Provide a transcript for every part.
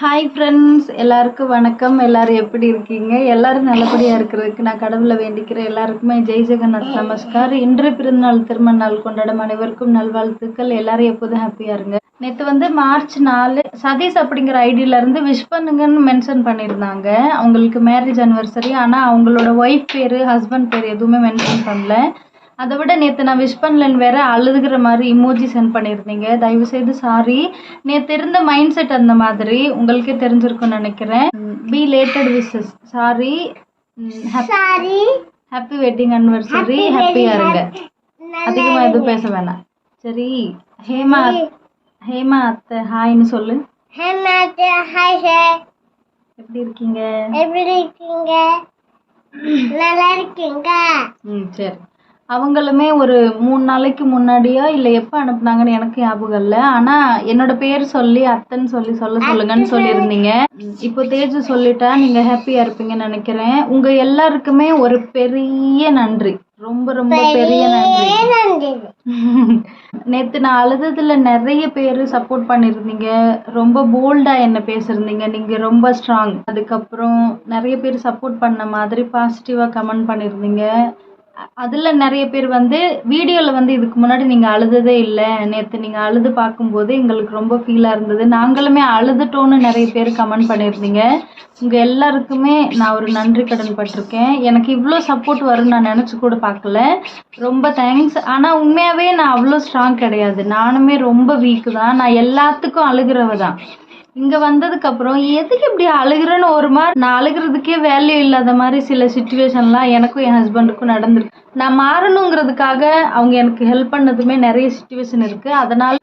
Hi friends எல்லாருக்கும் வணக்கம். எல்லாரும் எப்படி இருக்கீங்க? எல்லாரும் நல்லபடியாக இருக்கிறதுக்கு நான் கடவுளை வேண்டிக்கிறேன். எல்லாருக்குமே ஜெய் ஜெகநாத் நமஸ்கார். இன்று பிறந்தநாள் திருமண நாள் கொண்டாடும் அனைவருக்கும் நல்வாழ்த்துக்கள். எல்லாரும் எப்போதும் ஹாப்பியாக இருங்க. நேற்று வந்து மார்ச் நாலு சதீஷ் அப்படிங்கிற ஐடியில இருந்து விஷ் பண்ணுங்கன்னு மென்ஷன் பண்ணியிருந்தாங்க. அவங்களுக்கு மேரேஜ் அனிவர்சரி ஆனால் அவங்களோட ஒய்ஃப் பேர் ஹஸ்பண்ட் பேர் எதுவுமே மென்ஷன் பண்ணல. அதை விட நேற்று நான் விஷ் பண்ணலன்னு வேற அழுதுகிற மாதிரி இமோஜி சென்ட் பண்ணியிருந்தீங்க. தயவு செய்து சாரி நேற்று இருந்த மைண்ட் செட் அந்த மாதிரி உங்களுக்கே தெரிஞ்சிருக்கும்னு நினைக்கிறேன். Belated wishes sorry happy wedding anniversary ஹாப்பியாக இருங்க அதிகமாக எதுவும் பேச வேணாம். சரி. ஹேமா ஹேமா அத்தை ஹாய்னு சொல்லு. ஹேமாத்து ஹாய் சார் எப்படி இருக்கீங்க? எப்படி இருக்கீங்க? நல்லா இருக்கீங்க ம் சரி. அவங்களுமே ஒரு மூணு நாளைக்கு முன்னாடியா இல்லை எப்போ அனுப்புனாங்கன்னு எனக்கு ஞாபகம் இல்லை. ஆனால் என்னோட பேர் சொல்லி அத்தைன்னு சொல்லி சொல்ல சொல்லுங்கன்னு சொல்லியிருந்தீங்க. இப்போ தேஜு சொல்லிட்டா நீங்கள் ஹாப்பியாக இருப்பீங்கன்னு நினைக்கிறேன். உங்கள் எல்லாருக்குமே ஒரு பெரிய நன்றி. ரொம்ப ரொம்ப பெரிய நன்றி. நேத்து நான் அழுததுல நிறைய பேர் சப்போர்ட் பண்ணிருந்தீங்க ரொம்ப போல்டா என்ன பேசிருந்தீங்க நீங்க ரொம்ப ஸ்ட்ராங் அதுக்கப்புறம் நிறைய பேர் சப்போர்ட் பண்ண மாதிரி பாசிட்டிவா கமெண்ட் பண்ணிருந்தீங்க அ- அதுல நிறைய பேர் வந்து வீடியோல வந்து இதுக்கு முன்னாடி நீங்க அழுததே இல்லை. நேத்து நீங்க அழுது பார்க்கும்போது எங்களுக்கு ரொம்ப ஃபீலா இருந்தது. நாங்களுமே அழுதுட்டோன்னு நிறைய பேர் கமெண்ட் பண்ணியிருந்தீங்க. உங்க எல்லாருக்குமே நான் ஒரு நன்றி கடன் பட்டிருக்கேன். எனக்கு இவ்வளோ சப்போர்ட் வரும்னு நான் நினச்சி கூட பார்க்கல. ரொம்ப தேங்க்ஸ் ஆனால் உண்மையாகவே நான் அவ்வளோ ஸ்ட்ராங் கிடையாது. நானுமே ரொம்ப வீக்கு தான். நான் எல்லாத்துக்கும் அழுகிறவ தான். இங்கே வந்ததுக்கு அப்புறம் எதுக்கு இப்படி அழுகிறேன்னு ஒரு மாதிரி நான் அழுகிறதுக்கே வேல்யூ இல்லாத மாதிரி சில சுச்சுவேஷன்லாம் எனக்கும் என் ஹஸ்பண்டுக்கும் நடந்திருக்கு. நான் மாறணுங்கிறதுக்காக அவங்க எனக்கு ஹெல்ப் பண்ணதுமே நிறைய சுச்சுவேஷன் இருக்குது அதனால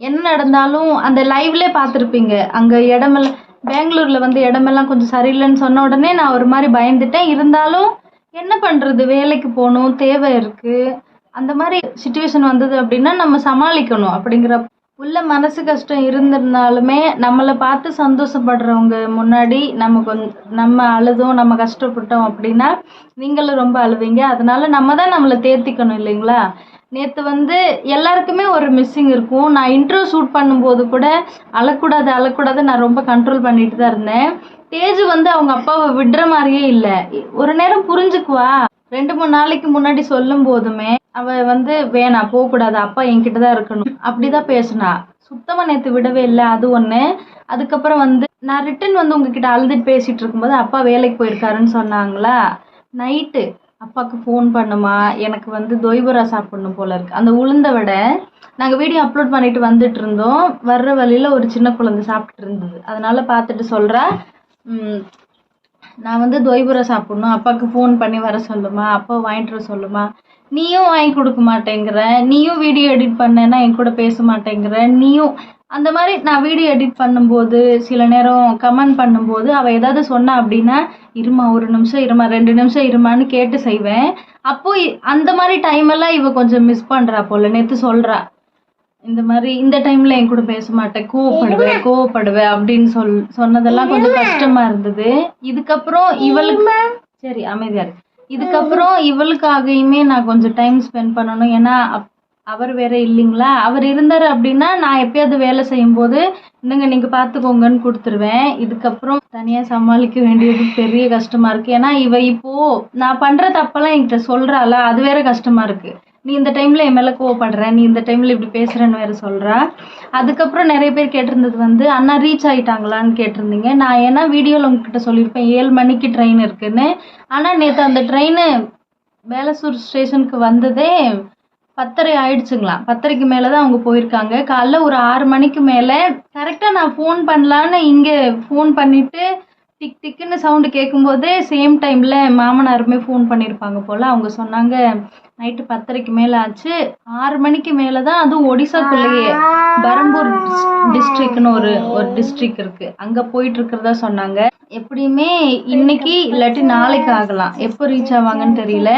என்ன நடந்தாலும் அந்த லைவ்லே பார்த்துருப்பீங்க. அங்கே இடமெல்லாம் பெங்களூர்ல வந்து இடமெல்லாம் கொஞ்சம் சரியில்லைன்னு சொன்ன உடனே நான் ஒரு மாதிரி பயந்துட்டேன். இருந்தாலும் என்ன பண்ணுறது வேலைக்கு போகணும் தேவை இருக்குது அந்த மாதிரி சுச்சுவேஷன் வந்தது அப்படின்னா நம்ம சமாளிக்கணும் அப்படிங்கிற உள்ள மனசு கஷ்டம் இருந்திருந்தாலுமே நம்மளை பார்த்து சந்தோஷப்படுறவங்க முன்னாடி நம்ம கொஞ்சம் நம்ம அழுதோம் நம்ம கஷ்டப்பட்டோம் அப்படின்னா நீங்களும் ரொம்ப அழுவீங்க. அதனால நம்ம தான் நம்மளை தேர்த்திக்கணும் இல்லைங்களா? நேற்று வந்து எல்லாருக்குமே ஒரு மிஸ்ஸிங் இருக்கும். நான் இன்ட்ரோ ஷூட் பண்ணும்போது கூட அழக்கூடாது அழக்கூடாது நான் ரொம்ப கண்ட்ரோல் பண்ணிட்டு தான் இருந்தேன். தேஜ் வந்து அவங்க அப்பாவை விடுற மாதிரியே இல்லை. ஒரு நேரம் புரிஞ்சுக்குவா. ரெண்டு மூணு நாளைக்கு முன்னாடி சொல்லும் போதுமே அவ வந்து வேணாம் போகக்கூடாது அப்பா என்கிட்ட தான் இருக்கணும். அப்படிதான் பேசுனா. சுத்தமா நேற்று விடவே இல்லை அது ஒன்று அதுக்கப்புறம் வந்து நான் ரிட்டன் வந்து உங்ககிட்ட அழுதுட்டு பேசிட்டு இருக்கும்போது அப்பா வேலைக்கு போயிருக்காருன்னு சொன்னாங்களா? நைட்டு அப்பாவுக்கு ஃபோன் பண்ணுமா? எனக்கு வந்து தொய்பரா சாப்பிடணும் போல இருக்கு. அந்த உளுந்த விட நாங்கள் வீடியோ அப்லோட் பண்ணிட்டு வந்துட்டு இருந்தோம். வர்ற வழியில் ஒரு சின்ன குழந்தை சாப்பிட்டுட்டு இருந்தது. அதனால பார்த்துட்டு சொல்கிறா நான் வந்து தொய்புரை சாப்பிடணும். அப்பாவுக்கு ஃபோன் பண்ணி வர சொல்லுமா? அப்பா வாங்கிட்டு வர சொல்லுமா? நீயும் வாங்கி கொடுக்க மாட்டேங்கிற நீயும் வீடியோ எடிட் பண்ணேன்னா என் கூட பேச மாட்டேங்கிற நீயும் அந்த மாதிரி நான் வீடியோ எடிட் பண்ணும்போது சில நேரம் கமெண்ட் பண்ணும்போது அவள் ஏதாவது சொன்னா அப்படின்னா இருமா ஒரு நிமிஷம் இருமா ரெண்டு நிமிஷம் இருமான்னு கேட்டு செய்வேன். அப்போ அந்த மாதிரி டைம் எல்லாம் இவ கொஞ்சம் மிஸ் பண்றா போல நேத்து சொல்றா. இந்த மாதிரி இந்த டைம்ல என் கூட பேச மாட்டேன் கோவப்படுவேன் கோவப்படுவேன் அப்படின்னு சொல் சொன்னதெல்லாம் கொஞ்சம் கஷ்டமா இருந்தது. இதுக்கப்புறம் இவளுக்கு சரி அமைதியா இரு. இதுக்கப்புறம் இவளுக்காகையுமே நான் கொஞ்சம் டைம் ஸ்பெண்ட் பண்ணணும். ஏன்னா அப்- அவர் வேற இல்லைங்களா? அவர் இருந்தார் அப்படின்னா நான் எப்பயாவது வேலை செய்யும்போது இன்னுங்க நீங்க பாத்துக்கோங்கன்னு கொடுத்துருவேன். இதுக்கப்புறம் தனியா சமாளிக்க வேண்டியது பெரிய கஷ்டமா இருக்கு. ஏன்னா இவ இப்போ நான் பண்ற தப்பெல்லாம் என்கிட்ட சொல்றாள? அது வேற கஷ்டமா இருக்கு. நீ இந்த டைம்ல என் மேல கோவப்படுற நீ இந்த டைம்ல இப்படி பேசுகிறேன்னு வேற சொல்கிறா அதுக்கப்புறம் நிறைய பேர் கேட்டிருந்தது வந்து அண்ணா ரீச் ஆயிட்டாங்களான்னு கேட்டிருந்தீங்க. நான் ஏன்னா வீடியோல உங்ககிட்ட சொல்லியிருப்பேன் ஏழு மணிக்கு ட்ரெயின் இருக்குன்னு. ஆனா நேற்று அந்த ட்ரெயின் வேலசூர் ஸ்டேஷனுக்கு வந்ததே பத்தரை ஆயிடுச்சுங்களா பத்தரைக்கு மேலே தான் அவங்க போயிருக்காங்க. காலைல ஒரு ஆறு மணிக்கு மேலே கரெக்டாக நான் ஃபோன் பண்ணலான்னு இங்கே ஃபோன் பண்ணிட்டு டிக் டிக்குன்னு சவுண்டு கேட்கும்போதே சேம் டைமில் மாமனாருமே ஃபோன் பண்ணியிருப்பாங்க போல். அவங்க சொன்னாங்க நைட்டு பத்தரைக்கு மேலே ஆச்சு. ஆறு மணிக்கு மேலே தான் அதுவும் ஒடிசாக்குள்ளேயே பரம்பூர் டிஸ்ட்ரிக்ட்னு ஒரு ஒரு டிஸ்ட்ரிக்ட் இருக்கு. அங்கே போயிட்டு இருக்கிறதா சொன்னாங்க. எப்படியுமே இன்னைக்கு இல்லாட்டி நாளைக்கு ஆகலாம். எப்போ ரீச் ஆவாங்கன்னு தெரியல.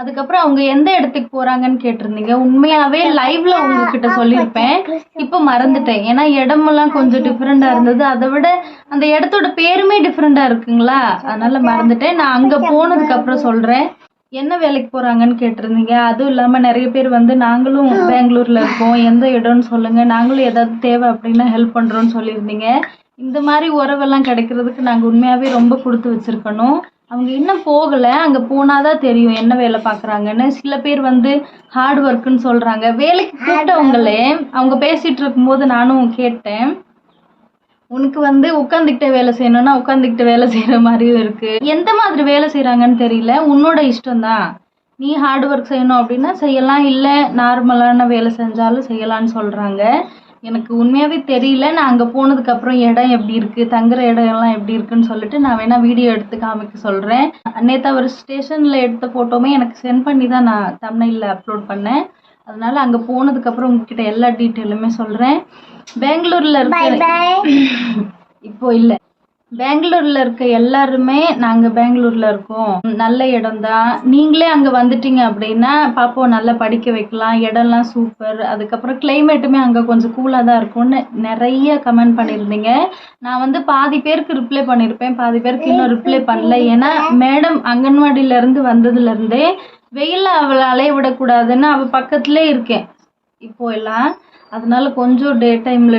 அதுக்கப்புறம் அவங்க எந்த இடத்துக்கு போறாங்கன்னு கேட்டிருந்தீங்க. உண்மையாவே லைவ்ல உங்ககிட்ட சொல்லியிருப்பேன். இப்போ மறந்துட்டேன். ஏன்னா இடமெல்லாம் கொஞ்சம் டிஃப்ரெண்டா இருந்தது. அதை விட அந்த இடத்தோட பேருமே டிஃப்ரெண்டா இருக்குங்களா? அதனால மறந்துட்டேன். நான் அங்க போனதுக்கு அப்புறம் சொல்றேன். என்ன வேலைக்கு போறாங்கன்னு கேட்டிருந்தீங்க? அதுவும் இல்லாம நிறைய பேர் வந்து நாங்களும் பெங்களூர்ல இருக்கோம். எந்த இடம்னு சொல்லுங்க. நாங்களும் ஏதாவது தேவை அப்படின்னா ஹெல்ப் பண்றோம்னு சொல்லியிருந்தீங்க. இந்த மாதிரி உறவெல்லாம் கிடைக்கிறதுக்கு நாங்க உண்மையாவே ரொம்ப கொடுத்து வச்சிருக்கணும். அவங்க இன்னும் போகல. அங்க போனாதான் தெரியும் என்ன வேலை பாக்குறாங்கன்னு சில பேர் வந்து ஹார்ட் ஒர்க்குன்னு சொல்றாங்க. வேலைக்கு கூப்பிட்டவங்களே அவங்க பேசிட்டு இருக்கும்போது நானும் கேட்டேன். உனக்கு வந்து உட்காந்துக்கிட்டே வேலை செய்யணும்னா உட்காந்துக்கிட்டு வேலை செய்யற மாதிரியும் இருக்கு. எந்த மாதிரி வேலை செய்யறாங்கன்னு தெரியல. உன்னோட இஷ்டம்தான். நீ ஹார்ட் ஒர்க் செய்யணும் அப்படின்னா செய்யலாம். இல்லை நார்மலான வேலை செஞ்சாலும் செய்யலாம்னு சொல்றாங்க. எனக்கு உண்மையாவே தெரியல. நான் அங்க போனதுக்கு அப்புறம் இடம் எப்படி இருக்கு? தங்குற இடம் எல்லாம் எப்படி இருக்குன்னு சொல்லிட்டு நான் வேணா வீடியோ எடுத்து காமிக்க சொல்றேன். நேற்று அவர் ஸ்டேஷன்ல எடுத்த போட்டோமே எனக்கு சென்ட் பண்ணி தான் நான் தமிழ்ல அப்லோட் பண்ணேன். அதனால அங்க போனதுக்கு அப்புறம் உங்ககிட்ட எல்லா டீட்டெயிலுமே சொல்றேன். பெங்களூர்ல இருக்க இப்போ இல்ல. பெங்களூர்ல இருக்க எல்லாருமே நாங்க பெங்களூர்ல இருக்கோம். நல்ல இடம் தான். நீங்களே அங்க வந்துட்டீங்க அப்படின்னா பாப்பாவை நல்லா படிக்க வைக்கலாம். இடம்லாம் சூப்பர் அதுக்கப்புறம் கிளைமேட்டுமே அங்க கொஞ்சம் கூலா தான் இருக்கும்னு நிறைய கமெண்ட் பண்ணியிருந்தீங்க. நான் வந்து பாதி பேருக்கு ரிப்ளை பண்ணியிருப்பேன் பாதி பேருக்கு இன்னும் ரிப்ளை பண்ணல. ஏன்னா மேடம் அங்கன்வாடியில இருந்து வந்ததுல இருந்தே வெயில்ல அவளை அலைய விடக்கூடாதுன்னு அவ பக்கத்திலே இருக்கேன். இப்போ எல்லாம் அதனால கொஞ்சம் டே டைம்ல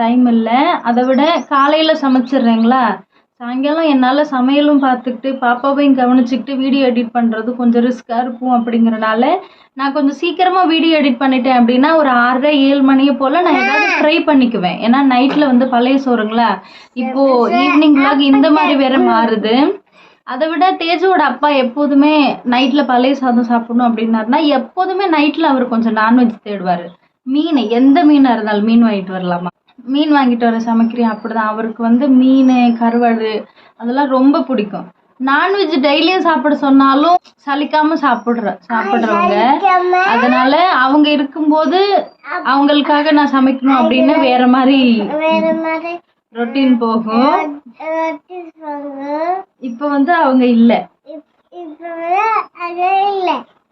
டைம் இல்லை. அதை விட காலையில சமைச்சிடுறேங்களா? சாயங்காலம் என்னால் சமையலும் பார்த்துக்கிட்டு பாப்பாவையும் கவனிச்சுக்கிட்டு வீடியோ எடிட் பண்ணுறது கொஞ்சம் ரிஸ்க்காக இருக்கும் அப்படிங்கறனால நான் கொஞ்சம் சீக்கிரமாக வீடியோ எடிட் பண்ணிட்டேன் அப்படின்னா ஒரு ஆறரை ஏழு மணியை போல் நான் ஏதாவது ட்ரை பண்ணிக்குவேன். ஏன்னா நைட்டில் வந்து பழைய சோறுங்களா? இப்போ ஈவினிங் vlog இந்த மாதிரி வேற மாறுது. அதை விட தேஜுவோட அப்பா எப்போதுமே நைட்ல பழைய சாதம் சாப்பிடணும் அப்படின்னாருனா எப்போதுமே நைட்ல அவர் கொஞ்சம் நான்வெஜ் தேடுவாரு. மீன் எந்த மீனா இருந்தாலும் மீன் வாங்கிட்டு வரலாமா? மீன் வாங்கிட்டு வர சமைக்கிறேன் அப்படிதான். அவருக்கு வந்து மீன் கருவாடு அதெல்லாம் ரொம்ப பிடிக்கும். நான்வெஜ் டெய்லியும் சாப்பிட சொன்னாலும் சலிக்காம சாப்பிடுற சாப்பிடுறவங்க. அதனால அவங்க இருக்கும்போது அவங்களுக்காக நான் சமைக்கணும் அப்படின்னு வேற மாதிரி ரொட்டீன் போகும். இப்போ வந்து அவங்க இல்ல.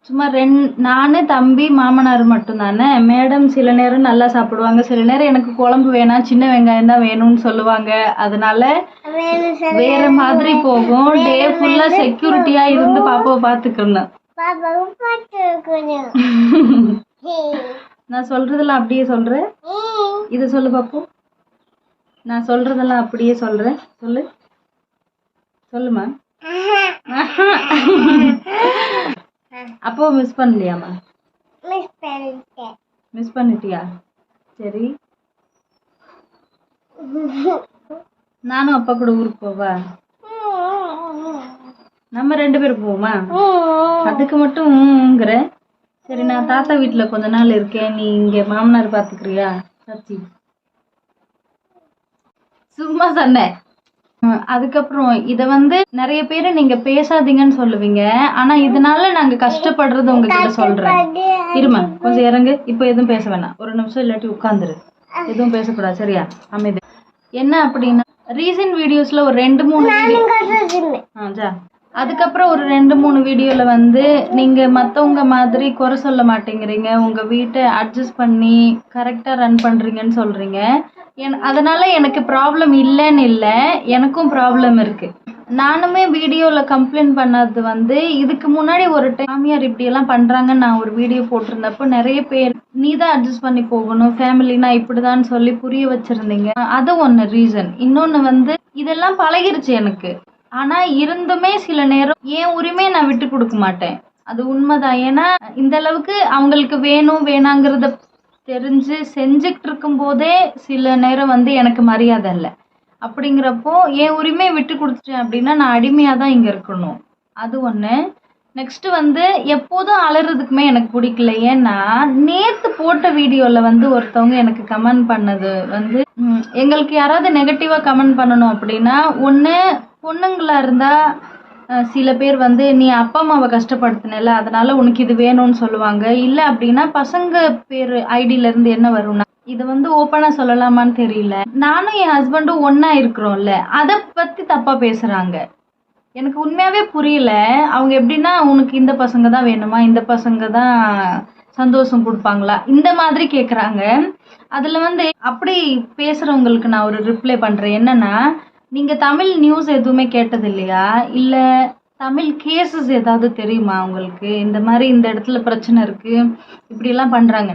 சும்மா ரெண்டு நானு தம்பி மாமனார் மட்டும் தானே மேடம் சில நேரம் நல்லா சாப்பிடுவாங்க. சில நேரம் எனக்கு குழம்பு வேணாம் சின்ன வெங்காயம் தான் வேணும்னு சொல்லுவாங்க. அதனால வேற மாதிரி போகும். டே ஃபுல்லா செக்யூரிட்டியா இருந்து பாப்பாவை பாத்துக்கணும். நான் சொல்றதெல்லாம் அப்படியே சொல்றேன். இத சொல்லு பாப்போம். நான் சொல்றதெல்லாம் அப்படியே சொல்றேன். சொல்லு. சொல்லுமா அப்போ மிஸ் பண்ணலையாமா மிஸ் பண்ணிட்டேன். மிஸ் பண்ணிட்டியா? சரி. நானும் அப்பா கூட ஊருக்கு போவா? நம்ம ரெண்டு பேரும் போவோமா? அதுக்கு மட்டும் ஊங்குற சரி நான் தாத்தா வீட்ல கொஞ்ச நாள் இருக்கேன். நீ இங்க மாமனார் பாத்துக்கிறியா? சச்சி. சும்மா சொன்னேன் அதுக்கப்புறம் இத வந்து நிறைய பேர் நீங்க பேசாதீங்கன்னு சொல்லுவீங்க. ஆனா இதனால நாங்க கஷ்டப்படுறது உங்ககிட்ட சொல்றேன். இருமா கொஞ்சம் இறங்கு. இப்போ எதுவும் பேச வேணாம். ஒரு நிமிஷம் இல்லாட்டி உட்காந்துரு. எதுவும் பேசக்கூடாது. சரியா? அமைதி. என்ன அப்படின்னா ரீசன்ட் வீடியோஸ்ல ஒரு ரெண்டு மூணு அதுக்கப்புறம் ஒரு ரெண்டு மூணு வீடியோவில் வந்து நீங்கள் மற்றவங்க மாதிரி குறை சொல்ல மாட்டேங்கிறீங்க. உங்கள் வீட்டை அட்ஜஸ்ட் பண்ணி கரெக்டாக ரன் பண்ணுறீங்கன்னு சொல்கிறீங்க என் அதனால் எனக்கு ப்ராப்ளம் இல்லைன்னு இல்லை. எனக்கும் ப்ராப்ளம் இருக்குது நானுமே வீடியோவில் கம்ப்ளைண்ட் பண்ணது வந்து இதுக்கு முன்னாடி ஒரு டைம் மாமியார் பண்ணுறாங்கன்னு நான் ஒரு வீடியோ போட்டிருந்தப்போ நிறைய பேர் நீ தான் அட்ஜஸ்ட் பண்ணி போகணும். ஃபேமிலினா இப்படிதான் சொல்லி புரிய வச்சுருந்தீங்க. அது ஒன்று ரீசன் இன்னொன்று வந்து இதெல்லாம் பழகிருச்சு எனக்கு. ஆனா இருந்துமே சில நேரம் என் உரிமையை நான் விட்டு கொடுக்க மாட்டேன். அது உண்மைதான். ஏன்னா இந்த அளவுக்கு அவங்களுக்கு வேணும் வேணாங்கிறத தெரிஞ்சு செஞ்சுக்கிட்டு இருக்கும் போதே சில நேரம் வந்து எனக்கு மரியாதை இல்லை. அப்படிங்கிறப்போ என் உரிமையை விட்டு கொடுத்துட்டேன் அப்படின்னா நான் அடிமையாக தான் இங்கே இருக்கணும். அது ஒன்று நெக்ஸ்ட்டு வந்து எப்போதும் அலறதுக்குமே எனக்கு பிடிக்கல. ஏன்னா நேற்று போட்ட வீடியோவில் வந்து ஒருத்தவங்க எனக்கு கமெண்ட் பண்ணது வந்து எங்களுக்கு யாராவது நெகட்டிவாக கமெண்ட் பண்ணணும் அப்படின்னா ஒன்று பொண்ணுங்களா இருந்தா சில பேர் வந்து நீ அப்பா அம்மாவை கஷ்டப்படுத்தினல அதனால உனக்கு இது வேணும்னு சொல்லுவாங்க. இல்ல அப்படின்னா பசங்க பேர் ஐடியில இருந்து என்ன வரும்னா இது வந்து ஓப்பனா சொல்லலாமான்னு தெரியல. நானும் என் ஹஸ்பண்டும் ஒன்னா இருக்கிறோம்ல அதை பத்தி தப்பா பேசுறாங்க. எனக்கு உண்மையாவே புரியல. அவங்க எப்படின்னா உனக்கு இந்த பசங்க தான் வேணுமா? இந்த பசங்க தான் சந்தோஷம் கொடுப்பாங்களா? இந்த மாதிரி கேக்குறாங்க. அதுல வந்து அப்படி பேசுறவங்களுக்கு நான் ஒரு ரிப்ளை பண்றேன். என்னன்னா நீங்க தமிழ் நியூஸ் எதுவுமே கேட்டது இல்லையா இல்ல தமிழ் கேசஸ் ஏதாவது தெரியுமா உங்களுக்கு? இந்த மாதிரி இந்த இடத்துல பிரச்சனை இருக்கு. இப்படி எல்லாம் பண்றாங்க.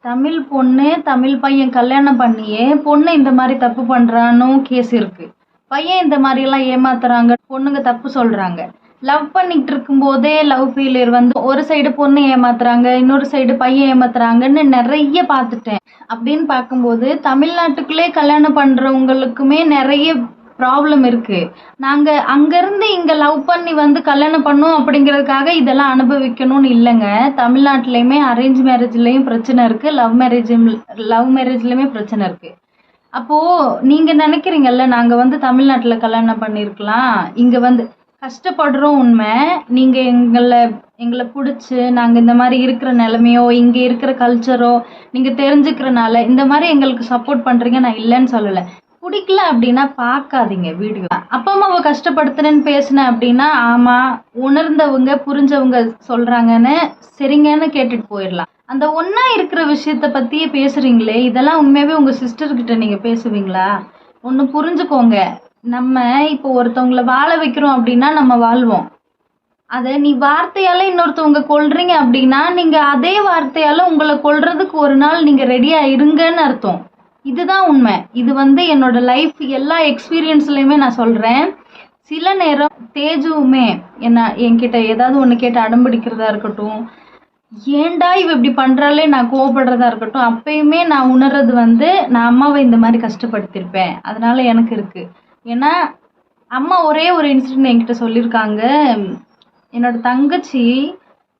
தமிழ் பொண்ணு தமிழ் பையன் கல்யாணம் பண்ணியே பொண்ணு இந்த மாதிரி தப்பு பண்றானும் கேஸ் இருக்கு. பையன் இந்த மாதிரி எல்லாம் ஏமாத்துறாங்க பொண்ணுங்க தப்பு சொல்றாங்க. லவ் பண்ணிட்டு இருக்கும்போதே லவ் ஃபெயிலியர் வந்து ஒரு சைடு பொண்ணு ஏமாத்துறாங்க இன்னொரு சைடு பையன் ஏமாத்துறாங்கன்னு நிறைய பார்த்துட்டேன். அப்படின்னு பார்க்கும்போது தமிழ்நாட்டுக்குள்ளே கல்யாணம் பண்றவங்களுக்குமே நிறைய ப்ராப்ளம் இருக்கு. நாங்க அங்கிருந்து இங்க லவ் பண்ணி வந்து கல்யாணம் பண்ணோம் அப்படிங்கிறதுக்காக இதெல்லாம் அனுபவிக்கணும்னு இல்லைங்க. தமிழ்நாட்டிலையுமே அரேஞ்ச் மேரேஜ்லயும் பிரச்சனை இருக்கு. லவ் மேரேஜ் லவ் மேரேஜ்லயுமே பிரச்சனை இருக்கு. அப்போ நீங்க நினைக்கிறீங்கல்ல நாங்க வந்து தமிழ்நாட்டுல கல்யாணம் பண்ணிருக்கலாம். இங்க வந்து கஷ்டப்படுறோம் உண்மை. நீங்க எங்களை எங்களை பிடிச்சி நாங்கள் இந்த மாதிரி இருக்கிற நிலமையோ இங்கே இருக்கிற கல்ச்சரோ நீங்கள் தெரிஞ்சுக்கிறனால இந்த மாதிரி எங்களுக்கு சப்போர்ட் பண்ணுறீங்க நான் இல்லைன்னு சொல்லலை. பிடிக்கல அப்படின்னா பார்க்காதீங்க வீடியோ. அப்பா அம்மாவை கஷ்டப்படுத்துறேன்னு பேசினேன் அப்படின்னா ஆமா உணர்ந்தவங்க புரிஞ்சவங்க சொல்றாங்கன்னு சரிங்கன்னு கேட்டுட்டு போயிடலாம். அந்த ஒன்னா இருக்கிற விஷயத்த பத்தியே பேசுறீங்களே இதெல்லாம் உண்மையாவே உங்க சிஸ்டர் கிட்ட நீங்க பேசுவீங்களா? ஒண்ணு புரிஞ்சுக்கோங்க. நம்ம இப்போ ஒருத்தவங்கள வாழ வைக்கிறோம் அப்படின்னா நம்ம வாழ்வோம். அதை நீ வார்த்தையால இன்னொருத்தவங்க கொல்றீங்க அப்படின்னா நீங்க அதே வார்த்தையால உங்களை கொல்றதுக்கு ஒரு நாள் நீங்க ரெடியா இருங்கன்னு அர்த்தம். இதுதான் உண்மை. இது வந்து என்னோட லைஃப் எல்லா எக்ஸ்பீரியன்ஸ்லையுமே நான் சொல்கிறேன் சில நேரம் தேஜுவுமே என்ன என்கிட்ட ஏதாவது ஒன்று கேட்டு அடம்பிடிக்கிறதா இருக்கட்டும் ஏண்டா இவ இப்படி பண்ணுறாலே நான் கோவப்படுறதா இருக்கட்டும் அப்பயுமே நான் உணர்றது வந்து நான் அம்மாவை இந்த மாதிரி கஷ்டப்படுத்தியிருப்பேன். அதனால எனக்கு இருக்குது ஏன்னா அம்மா ஒரே ஒரு இன்சிடென்ட் என்கிட்ட சொல்லியிருக்காங்க. என்னோட தங்கச்சி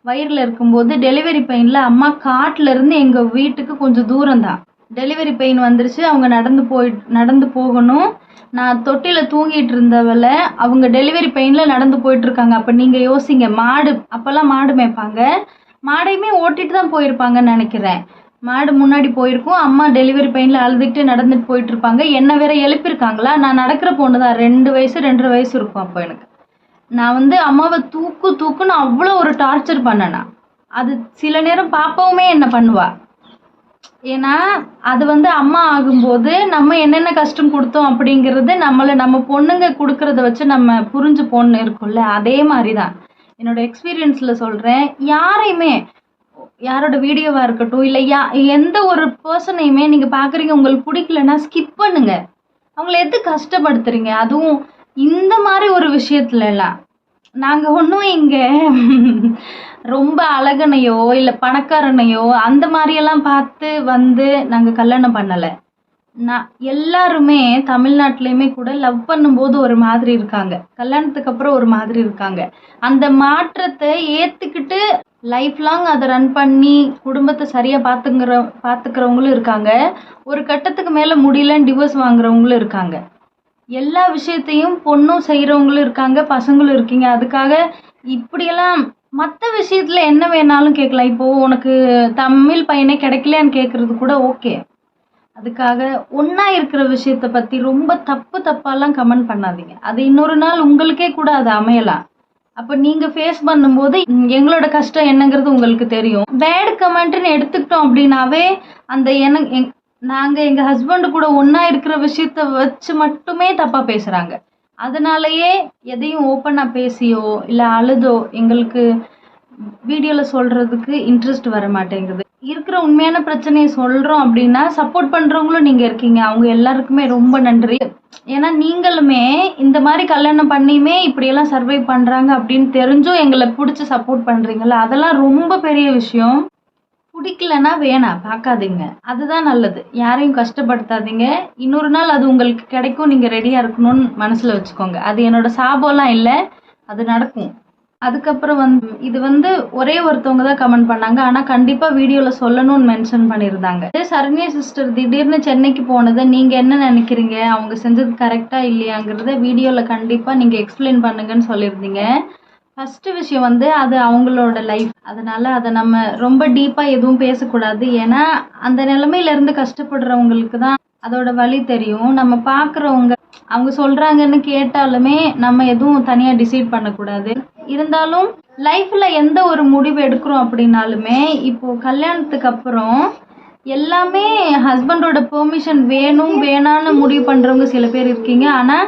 வயிறில் இருக்கும்போது டெலிவரி பெயினில் அம்மா காட்டிலேருந்து இருந்து வீட்டுக்கு கொஞ்சம் தூரம் தான் டெலிவரி பெயின் வந்துருச்சு. அவங்க நடந்து போய் நடந்து போகணும். நான் தொட்டியில் தூங்கிட்டு இருந்தவள அவங்க டெலிவரி பெயினில் நடந்து போயிட்டுருக்காங்க அப்போ நீங்கள் யோசிங்க மாடு அப்போல்லாம் மாடு மேய்ப்பாங்க. மாடையுமே ஓட்டிட்டு தான் போயிருப்பாங்கன்னு நினைக்கிறேன். மாடு முன்னாடி போயிருக்கும் அம்மா டெலிவரி பெயினில் அழுதுகிட்டு நடந்துட்டு போயிட்டு இருப்பாங்க. என்ன வேற எழுப்பியிருக்காங்களா? நான் நடக்கிற பொண்ணு தான். ரெண்டு வயசு ரெண்டரை வயசு இருக்கும் அப்போ எனக்கு. நான் வந்து அம்மாவை தூக்கு தூக்குன்னு அவ்வளோ ஒரு டார்ச்சர் பண்ணேனா. அது சில நேரம் பாப்பாவுமே என்ன பண்ணுவா? ஏன்னா அது வந்து அம்மா ஆகும்போது நம்ம என்னென்ன கஷ்டம் கொடுத்தோம் அப்படிங்கிறது நம்மளை நம்ம பொண்ணுங்க கொடுக்கறத வச்சு நம்ம புரிஞ்சு பொண்ணு இருக்கும்ல? அதே மாதிரி தான் என்னோட எக்ஸ்பீரியன்ஸில் சொல்கிறேன் யாரையுமே யாரோட வீடியோவா இருக்கட்டும் இல்லை யா எந்த ஒரு பர்சனையுமே நீங்கள் பார்க்குறீங்க உங்களுக்கு பிடிக்கலன்னா ஸ்கிப் பண்ணுங்க. அவங்கள எது கஷ்டப்படுத்துறீங்க? அதுவும் இந்த மாதிரி ஒரு விஷயத்துல நாங்கள் நாங்க ஒன்றும் இங்க ரொம்ப அழகனையோ இல்லை பணக்காரனையோ அந்த மாதிரியெல்லாம் பார்த்து வந்து நாங்க கல்யாணம் பண்ணல. நான் எல்லாருமே தமிழ்நாட்டிலையுமே கூட லவ் பண்ணும்போது ஒரு மாதிரி இருக்காங்க. கல்யாணத்துக்கு அப்புறம் ஒரு மாதிரி இருக்காங்க. அந்த மாற்றத்தை ஏத்துக்கிட்டு லைஃப் லாங் அதை ரன் பண்ணி குடும்பத்தை சரியா பாத்துங்கிற பாத்துக்கிறவங்களும் இருக்காங்க. ஒரு கட்டத்துக்கு மேல முடியலன்னு டிவோர்ஸ் வாங்குறவங்களும் இருக்காங்க. எல்லா விஷயத்தையும் பொண்ணும் செய்கிறவங்களும் இருக்காங்க பசங்களும் இருக்கீங்க. அதுக்காக இப்படியெல்லாம் மற்ற விஷயத்தில் என்ன வேணாலும் கேட்கலாம். இப்போது உனக்கு தமிழ் பையனே கிடைக்கலையான்னு கேட்குறது கூட ஓகே. அதுக்காக ஒன்றா இருக்கிற விஷயத்தை பற்றி ரொம்ப தப்பு தப்பாலாம் கமெண்ட் பண்ணாதீங்க. அது இன்னொரு நாள் உங்களுக்கே கூட அது அமையலாம். அப்போ நீங்கள் ஃபேஸ் பண்ணும்போது எங்களோட கஷ்டம் என்னங்கிறது உங்களுக்கு தெரியும். பேட் கமெண்ட்னு எடுத்துக்கிட்டோம் அப்படின்னாவே அந்த என நாங்கள் எங்கள் ஹஸ்பண்டு கூட ஒன்றா இருக்கிற விஷயத்த வச்சு மட்டுமே தப்பாக பேசுகிறாங்க அதனாலயே எதையும் ஓப்பனாக பேசியோ இல்லை அழுதோ எங்களுக்கு வீடியோவில் சொல்கிறதுக்கு இன்ட்ரெஸ்ட் வர மாட்டேங்குது. இருக்கிற உண்மையான பிரச்சனையை சொல்கிறோம் அப்படின்னா சப்போர்ட் பண்ணுறவங்களும் நீங்கள் இருக்கீங்க. அவங்க எல்லாருக்குமே ரொம்ப நன்றி. ஏன்னா நீங்களுமே இந்த மாதிரி கல்யாணம் பண்ணியுமே இப்படியெல்லாம் சர்வை பண்ணுறாங்க அப்படின்னு தெரிஞ்சும் எங்களை பிடிச்சி சப்போர்ட் பண்ணுறீங்களா அதெல்லாம் ரொம்ப பெரிய விஷயம். பிடிக்கலன்னா வேணாம் பார்க்காதீங்க. அதுதான் நல்லது. யாரையும் கஷ்டப்படுத்தாதீங்க. இன்னொரு நாள் அது உங்களுக்கு கிடைக்கும். நீங்கள் ரெடியாக இருக்கணும்னு மனசில் வச்சுக்கோங்க. அது என்னோட சாபம்லாம் இல்லை. அது நடக்கும். அதுக்கப்புறம் வந்து இது வந்து ஒரே ஒருத்தவங்க தான் கமெண்ட் பண்ணாங்க. ஆனால் கண்டிப்பாக வீடியோவில் சொல்லணும்னு மென்ஷன் பண்ணியிருந்தாங்க இதே சரண்யா சிஸ்டர் திடீர்னு சென்னைக்கு போனதை நீங்கள் என்ன நினைக்கிறீங்க? அவங்க செஞ்சது கரெக்டாக இல்லையாங்கிறத வீடியோவில் கண்டிப்பாக நீங்கள் எக்ஸ்பிளைன் பண்ணுங்கன்னு சொல்லியிருந்தீங்க. ஃபர்ஸ்ட் விஷயம் வந்து அது அவங்களோட லைஃப் அதனால அதை நம்ம ரொம்ப டீப்பா எதுவும் பேசக்கூடாது. ஏன்னா அந்த நிலைமையில இருந்து கஷ்டப்படுறவங்களுக்கு தான் அதோட வழி தெரியும். நம்ம பாக்குறவங்க அவங்க சொல்றாங்கன்னு கேட்டாலுமே நம்ம எதுவும் தனியா டிசைட் பண்ணக்கூடாது. இருந்தாலும் லைஃப்ல எந்த ஒரு முடிவு எடுக்கிறோம் அப்படின்னாலுமே இப்போ கல்யாணத்துக்கு அப்புறம் எல்லாமே ஹஸ்பண்டோட பெர்மிஷன் வேணும் வேணான்னு முடிவு பண்றவங்க சில பேர் இருக்கீங்க. ஆனா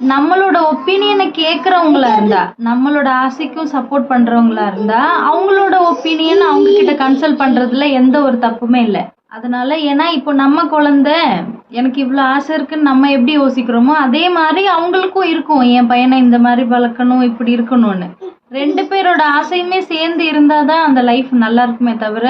நம்மளோட ஒப்பீனியனை கேட்குறவங்களா இருந்தா நம்மளோட ஆசைக்கும் சப்போர்ட் பண்றவங்களா இருந்தா அவங்களோட ஒப்பீனியன் அவங்க கிட்ட கன்சல்ட் பண்றதுல எந்த ஒரு தப்புமே இல்லை. அதனால ஏன்னா இப்போ நம்ம குழந்தை எனக்கு இவ்வளோ ஆசை இருக்குன்னு நம்ம எப்படி யோசிக்கிறோமோ அதே மாதிரி அவங்களுக்கும் இருக்கும். என் பையனை இந்த மாதிரி வளர்க்கணும் இப்படி இருக்கணும்னு. ரெண்டு பேரோட ஆசையுமே சேர்ந்து இருந்தாதான் அந்த லைஃப் நல்லா இருக்குமே தவிர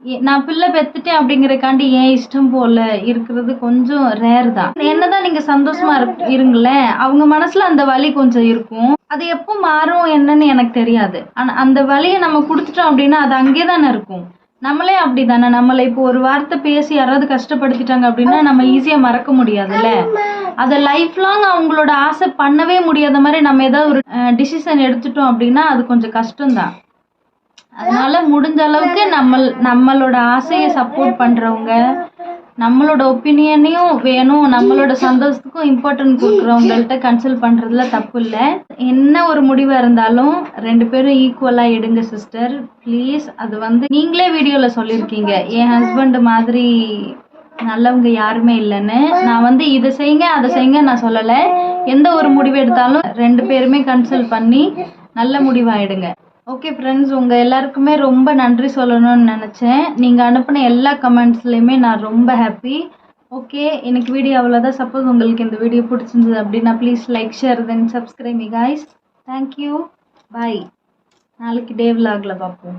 நான் பிள்ளை பெத்துட்டேன் அப்படிங்கறக்காண்டி ஏன் இஷ்டம் போல இருக்கிறது கொஞ்சம் ரேர் தான். என்னதான் நீங்க சந்தோஷமா இருக்- இருங்களேன். அவங்க மனசுல அந்த வலி கொஞ்சம் இருக்கும். அது எப்போ மாறும் என்னன்னு எனக்கு தெரியாது. ஆனா அந்த வலியை நம்ம கொடுத்துட்டோம் அப்படின்னா அது அங்கே தானே இருக்கும். நம்மளே அப்படிதானே. நம்மளை இப்போ ஒரு வார்த்தை பேசி யாராவது கஷ்டப்படுத்திட்டாங்க அப்படின்னா நம்ம ஈஸியா மறக்க முடியாதுல்ல? அதை லைஃப் லாங் அவங்களோட ஆசை பண்ணவே முடியாத மாதிரி நம்ம ஏதாவது ஒரு டிசிஷன் எடுத்துட்டோம் அப்படின்னா அது கொஞ்சம் கஷ்டம்தான். அதனால முடிஞ்ச அளவுக்கு நம்ம நம்மளோட ஆசையை சப்போர்ட் பண்றவங்க நம்மளோட ஒப்பீனியனையும் வேணும் நம்மளோட சந்தோஷத்துக்கும் இம்பார்ட்டன்ட் கொடுக்குறவங்கள்ட்ட கன்சல்ட் பண்றதுல தப்பு இல்லை. என்ன ஒரு முடிவா இருந்தாலும் ரெண்டு பேரும் ஈக்குவலா எடுங்க சிஸ்டர் ப்ளீஸ் அது வந்து நீங்களே வீடியோல சொல்லியிருக்கீங்க என் ஹஸ்பண்ட் மாதிரி நல்லவங்க யாருமே இல்லைன்னு. நான் வந்து இதை செய்யுங்க அதை செய்யுங்க நான் சொல்லலை. எந்த ஒரு முடிவு எடுத்தாலும் ரெண்டு பேருமே கன்சல்ட் பண்ணி நல்ல முடிவாயிடுங்க ஓகே ஃப்ரெண்ட்ஸ் உங்கள் எல்லாருக்குமே ரொம்ப நன்றி சொல்லணும்னு நினச்சேன். நீங்கள் அனுப்பின எல்லா கமெண்ட்ஸ்லேயுமே நான் ரொம்ப ஹாப்பி ஓகே எனக்கு வீடியோ அவ்வளோதான் சப்போஸ் உங்களுக்கு இந்த வீடியோ பிடிச்சிருந்தது அப்படின்னா please like share then subscribe me guys thank you bye நாளைக்கு டே விலாகில் பார்ப்போம்.